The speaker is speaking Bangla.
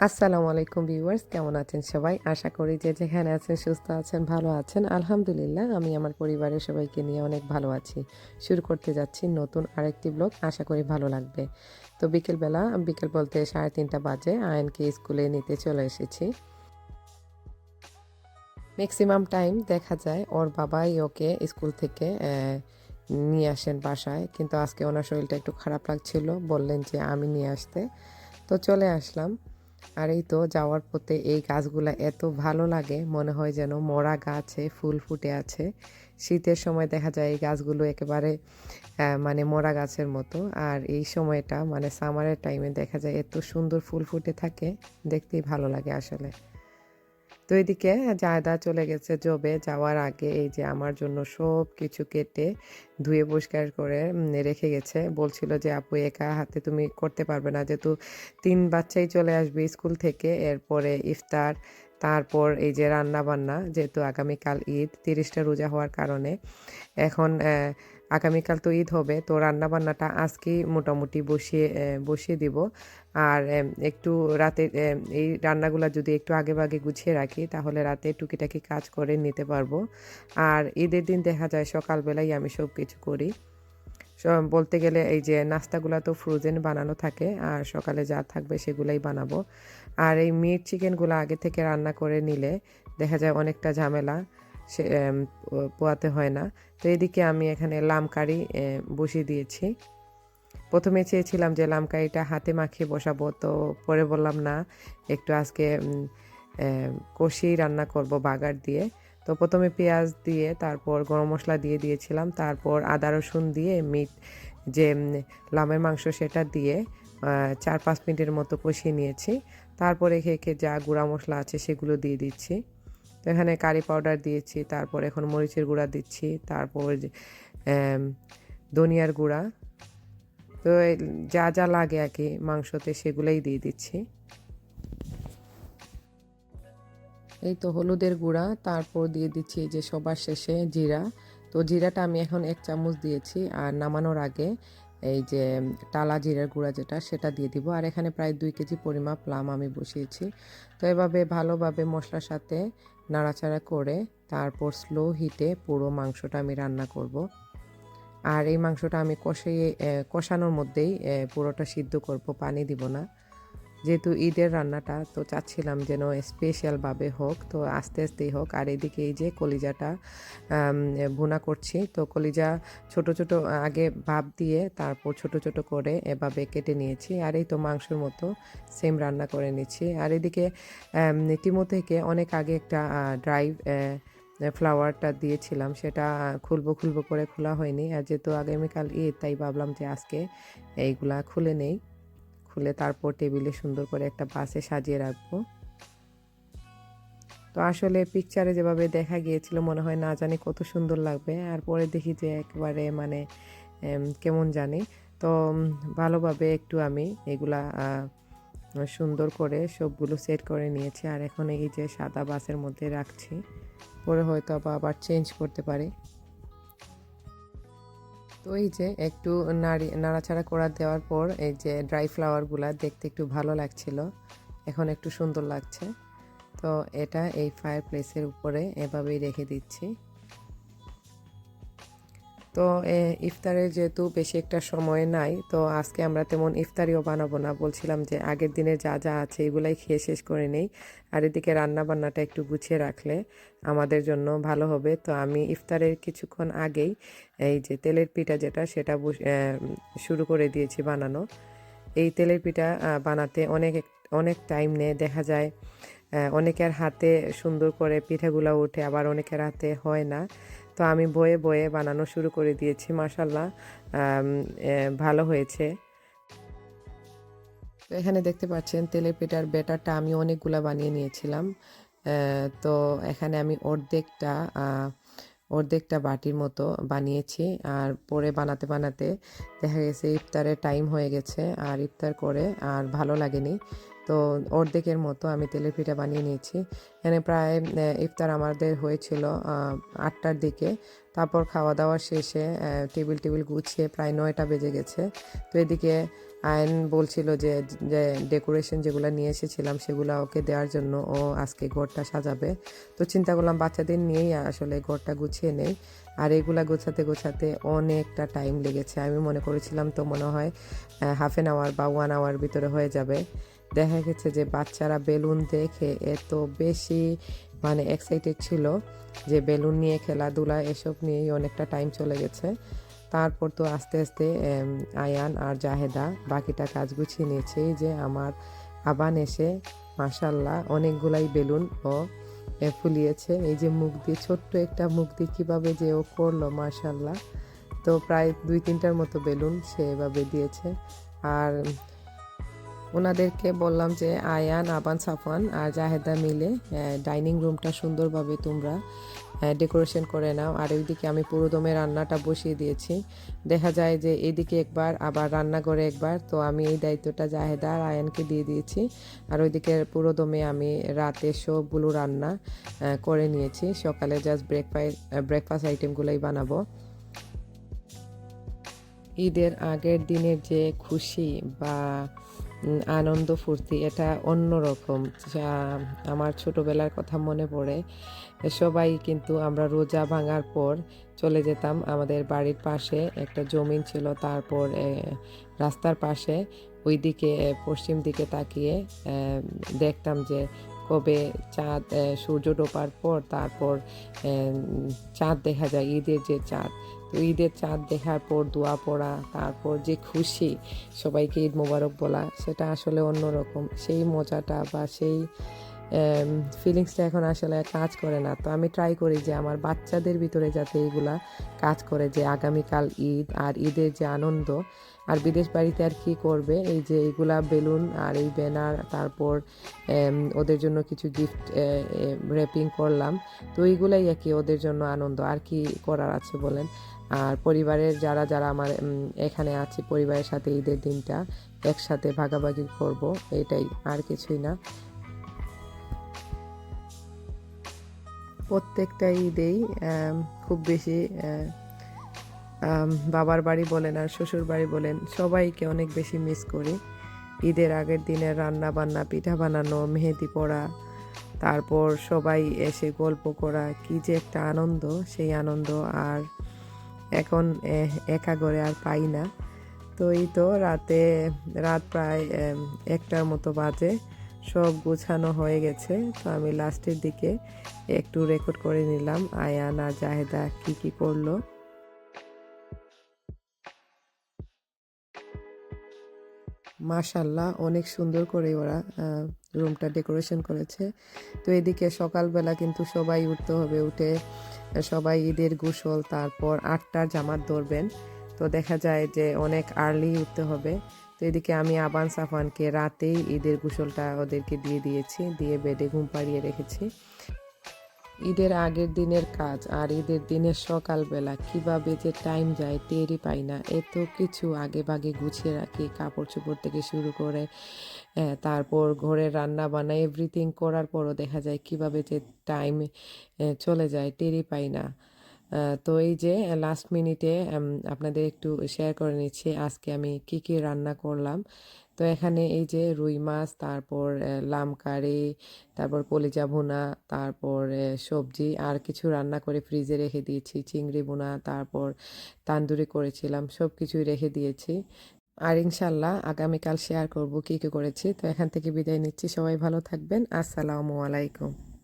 আসসালামু আলাইকুম ভিউয়ার্স, কেমন আছেন সবাই? আশা করি যে যেখানে আছেন, সুস্থ আছেন, ভালো আছেন। আলহামদুলিল্লাহ, আমি আমার পরিবারের সবাইকে নিয়ে অনেক ভালো আছি। শুরু করতে যাচ্ছি নতুন আরেকটি ব্লগ, আশা করি ভালো লাগবে। তো বিকেলবেলা, বিকেল বলতে সাড়ে তিনটা বাজে, আয়নকে স্কুলে নিতে চলে এসেছি। ম্যাক্সিমাম টাইম দেখা যায়, ওর বাবাই ওকে স্কুল থেকে নিয়ে আসেন বাসায়। কিন্তু আজকে ওনার শরীরটা একটু খারাপ লাগছিল, বললেন যে আমি নিয়ে আসতে। তো চলে আসলাম। আর এই তো যাওয়ার পথে এই গাছগুলো এত ভালো লাগে, মনে হয় যেন মরা গাছে ফুল ফুটে আছে। শীতের সময় দেখা যায় এই গাছগুলো একেবারে মানে মরা গাছের মতো। আর এই সময়টা মানে সামারের টাইমে দেখা যায় এত সুন্দর ফুল ফুটে থাকে, দেখতেই ভালো লাগে আসলে। তো এদিকে জায়দা চলে গেছে জবে যাওয়ার আগে এই যে আমার জন্য সব কিছু কেটে ধুয়ে পরিষ্কার করে রেখে গেছে। বলছিল যে, আপু, একা হাতে তুমি করতে পারবে না। যেহেতু তিন বাচ্চাই চলে আসবে স্কুল থেকে, এরপরে ইফতার, তারপর এই যে রান্না বান্না যেহেতু আগামীকাল ঈদ, তিরিশটা রোজা হওয়ার কারণে। এখন আগামীকাল তো ঈদ হবে, তো রান্না বান্নাটা আজকেই মোটামুটি বসিয়ে বসিয়ে দিব। আর একটু রাতে এই রান্নাগুলো যদি একটু আগে ভাগে গুছিয়ে রাখি, তাহলে রাতে টুকিটাকি কাজ করে নিতে পারব। আর ঈদের দিন দেখা যায় সকালবেলাই আমি সব কিছু করি বলতে গেলে এই যে নাস্তাগুলো তো ফ্রোজেন বানানো থাকে, আর সকালে যা থাকবে সেগুলাই বানাবো। আর এই মিট চিকেনগুলো আগে থেকে রান্না করে নিলে দেখা যায় অনেকটা ঝামেলা। সে পোয়াতে হয় না। তো এদিকে আমি এখানে লাম কারি বসিয়ে দিয়েছি। প্রথমে চেয়েছিলাম যে লাম কারিটা হাতে মাখিয়ে বসাবো, তো পরে বললাম না, একটু আজকে কষিয়েই রান্না করব বাগার দিয়ে। তো প্রথমে পেঁয়াজ দিয়ে, তারপর গরম মশলা দিয়ে দিয়েছিলাম, তারপর আদা রসুন দিয়ে, মিট, যে লামের মাংস সেটা দিয়ে চার পাঁচ মিনিটের মতো কষিয়ে নিয়েছি। তারপর এখে যা গুঁড়া মশলা আছে সেগুলো দিয়ে দিচ্ছি। তো এখানে কারি পাউডার দিয়েছি, তারপর এখন মরিচের গুঁড়া দিচ্ছি, তারপর ধনিয়ার গুঁড়া। তো যা যা লাগে আর কি মাংসতে সেগুলোই দিয়ে দিচ্ছি। এই তো হলুদের গুঁড়া, তারপর দিয়ে দিচ্ছি যে সবার শেষে জিরা। তো জিরাটা আমি এখন এক চামচ দিয়েছি আর নামানোর আগে এই যে, টালা জিরার গুঁড়া যেটা, সেটা দিয়ে দিব। আর এখানে প্রায় দুই কেজি পরিমাপ প্লাম আমি বসিয়েছি। তো এভাবে ভালোভাবে মশলার সাথে নাড়াচাড়া করে তারপর স্লো হিটে পুরো মাংসটা আমি রান্না করব। আর এই মাংসটা আমি কষিয়ে কষানোর মধ্যেই পুরোটা সিদ্ধ করব, পানি দিব না। যেহেতু ঈদের রান্নাটা তো চাচ্ছিলাম যেন স্পেশালভাবে হোক, তো আস্তে আস্তেই হোক। আর এদিকে এই যে কলিজাটা ভুনা করছি, তো কলিজা ছোট ছোট, আগে ভাপ দিয়ে তারপর ছোট ছোট করে এভাবে কেটে নিয়েছি। আর এই তো মাংসের মতো সেম রান্না করে নিচ্ছি। আর এদিকে টিমো থেকে অনেক আগে একটা ড্রাইভ ফ্লাওয়ারটা দিয়েছিলাম, সেটা খুলবো খুলবো করে খোলা হয়নি। আর যেহেতু আগামীকাল ঈদ, তাই ভাবলাম যে আজকে এইগুলা খুলে নেই। খুলে তারপর টেবিলে সুন্দর করে একটা বাসে সাজিয়ে রাখব। তো আসলে পিকচারে যেভাবে দেখা গিয়েছিল, মনে হয় না জানি কত সুন্দর লাগবে। আর পরে দেখি যে একবারে মানে কেমন জানি। তো ভালোভাবে একটু আমি এগুলা সুন্দর করে সবগুলো সেট করে নিয়েছি। আর এখন এই যে সাদা বাসের মধ্যে রাখছি। পরে হয়তো আবার আবার চেঞ্জ করতে পারি। তো এই যে একটু নাড়ি, নাড়াচাড়া করা দেওয়ার পর এই যে ড্রাই ফ্লাওয়ারগুলা দেখতে একটু ভালো লাগছিল। এখন একটু সুন্দর লাগছে। তো এটা এই ফায়ার প্লেসের উপরে এভাবেই রেখে দিচ্ছি। তো ইফতারের যেহেতু বেশি একটা সময় নাই, তো আজকে আমরা তেমন ইফতারিও বানাবো না। বলছিলাম যে আগের দিনে যা যা আছে এগুলাই খেয়ে শেষ করে নেই। আর এদিকে রান্না বান্নাটা একটু গুছিয়ে রাখলে আমাদের জন্য ভালো হবে। তো আমি ইফতারের কিছুক্ষণ আগেই এই যে তেলের পিঠা যেটা, সেটা শুরু করে দিয়েছি বানানো। এই তেলের পিঠা বানাতে অনেক অনেক টাইম নেয়, দেখা যায় অনেকের হাতে সুন্দর করে পিঠাগুলো ওঠে, আবার অনেকের হাতে হয় না। তো আমি বয়ে বয়ে বানানো শুরু করে দিয়েছি মাসাল্লাহ ভালো হয়েছে। তো এখানে দেখতে পাচ্ছেন, তেলের পিঠার ব্যাটারটা আমি অনেকগুলা বানিয়ে নিয়েছিলাম। তো এখানে আমি অর্ধেকটা অর্ধেকটা বাটির মতো বানিয়েছি। আর পরে বানাতে বানাতে দেখা গেছে, ইফতারের টাইম হয়ে গেছে। আর ইফতার করে আর ভালো লাগেনি। তো অর্ধেকের মতো আমি তেলের পিঠা বানিয়ে নিয়েছি। এখানে প্রায় ইফতার আমাদের হয়েছিল আটটার দিকে। তারপর খাওয়া দাওয়া শেষে টেবিল টেবিল গুছিয়ে প্রায় নয়টা বেজে গেছে। তো এদিকে আয়ন বলছিল যে যে ডেকোরেশন যেগুলো নিয়ে এসেছিলাম সেগুলো ওকে দেওয়ার জন্য ও আজকে ঘরটা সাজাবে। তো চিন্তা করলাম বাচ্চাদের নিয়েই আসলে ঘরটা গুছিয়ে নেই। আর এগুলা গোছাতে গোছাতে অনেকটা টাইম লেগেছে। আমি মনে করেছিলাম তো মনে হয় হাফ এন আওয়ার বা ওয়ান আওয়ার ভিতরে হয়ে যাবে। দেখা গেছে যে বাচ্চারা বেলুন দেখে এত বেশি মানে এক্সাইটেড ছিল যে বেলুন নিয়ে খেলাধুলা এসব নিয়েই অনেকটা টাইম চলে গেছে। তারপর তো আস্তে আস্তে আয়ান আর জাহেদা বাকিটা কাজ গুছিয়ে নিয়েছে যে আমার আবান এসে মাসাল্লাহ অনেকগুলাই বেলুন ও ফুলিয়েছে। এই যে মুখ দিয়ে, ছোট্ট একটা মুখ দিয়ে কীভাবে যে ও করল মাসাল্লাহ তো প্রায় দুই তিনটার মতো বেলুন সে এভাবে দিয়েছে। আর ওনাদেরকে বললাম যে আয়ান, আবান সাফান আর জাহেদা মিলে ডাইনিং রুমটা সুন্দরভাবে তোমরা ডেকোরেশন করে নাও। আর ওইদিকে আমি পুরোদমে রান্নাটা বসিয়ে দিয়েছি। দেখা যায় যে এদিকে একবার, আবার রান্নাঘরে একবার। তো আমি এই দায়িত্বটা জাহেদা আর আয়ানকে দিয়ে দিয়েছি। আর ওইদিকে পুরোদমে আমি রাতে সবগুলো রান্না করে নিয়েছি। সকালে জাস্ট ব্রেকফাস্ট ব্রেকফাস্ট আইটেমগুলোই বানাবো। ঈদের আগের দিনের যে খুশি বা আনন্দ ফুর্তি, এটা অন্যরকম। যা আমার ছোটবেলার কথা মনে পড়ে, সবাই কিন্তু আমরা রোজা ভাঙার পর চলে যেতাম আমাদের বাড়ির পাশে, একটা জমিন ছিল তারপর রাস্তার পাশে ওই দিকে পশ্চিম দিকে তাকিয়ে দেখতাম যে কবে চাঁদ সূর্য ডোবার পর তারপর চাঁদ দেখা যায়, ঈদের যে চাঁদ। ঈদের চাঁদ দেখার পর দোয়া পড়া, তারপর যে খুশি সবাইকে ঈদ মোবারক বলা, সেটা আসলে অন্যরকম। সেই মজাটা বা সেই ফিলিংসটা এখন আসলে কাজ করে না। তো আমি ট্রাই করি যে আমার বাচ্চাদের ভিতরে যাতে এইগুলা কাজ করে যে আগামীকাল ঈদ আর ঈদের যে আনন্দ আর বিদেশ বাড়িতে আর কি করবে? এই যে এইগুলা বেলুন আর এই ব্যানার, তারপর ওদের জন্য কিছু গিফট র্যাপিং করলাম। তো এইগুলাই আর কি ওদের জন্য আনন্দ। আর কি করার আছে বলেন? আর পরিবারের যারা যারা আমার এখানে আছে, পরিবারের সাথে ঈদের দিনটা একসাথে ভাগাভাগি করব, এটাই আর কিছুই না। প্রত্যেকটা ঈদেই খুব বেশি বাবার বাড়ি বলেন আর শ্বশুর বাড়ি বলেন, সবাইকে অনেক বেশি মিস করি। ঈদের আগের দিনে রান্না বান্না পিঠা বানানো, মেহেদি পড়া, তারপর সবাই এসে গল্প করা, কি যে একটা আনন্দ, সেই আনন্দ আর এখন একা ঘরে আর পাই না। তো এই তো রাতে, রাত প্রায় একটার মতো বাজে, সব গোছানো হয়ে গেছে। তো আমি লাস্টের দিকে একটু রেকর্ড করে নিলাম, আয়ান আর জাহেদা কি কি করল। মাশাল্লাহ অনেক সুন্দর করে ওরা রুমটা ডেকোরেশন করেছে। তো এদিকে সকালবেলা কিন্তু সবাই উঠতে হবে, উঠে সবাই ঈদের গোসল, তারপর আটটার জামাত ধরবেন। তো দেখা যায় যে অনেক আর্লি উঠতে হবে। তো এদিকে আমি আবান সাফানকে রাতেই ঈদের গোসলটা ওদেরকে দিয়ে দিয়েছি, দিয়ে বেডে ঘুম পাড়িয়ে রেখেছি। ঈদের আগের দিনের কাজ আর ঈদের দিনের সকালবেলা কীভাবে যে টাইম যায় টেরই পাই না। এত কিছু আগে ভাগে গুছিয়ে রাখি কাপড় চোপড় থেকে শুরু করে তারপর ঘরে রান্না বান্না এভরিথিং করার পরও দেখা যায় কীভাবে যে টাইম চলে যায় টেরই পাই না। তো এই যে লাস্ট মিনিটে আপনাদের একটু শেয়ার করে নিচ্ছি, আজকে আমি কি কি রান্না করলাম। তো এখানে এই যে রুই মাছ, তারপর লামকারি লাম কারি, তারপর কলিজা ভুনা, তারপর সবজি আর কিছু রান্না করে ফ্রিজে রেখে দিয়েছি। চিংড়ি বোনা তারপর তান্দুরি করেছিলাম সব কিছুই রেখে দিয়েছি। আর ইনশাল্লাহ আগামীকাল শেয়ার করব কী কী করেছি। তো এখান থেকে বিদায় নিচ্ছি। সবাই ভালো থাকবেন। আসসালামু আলাইকুম।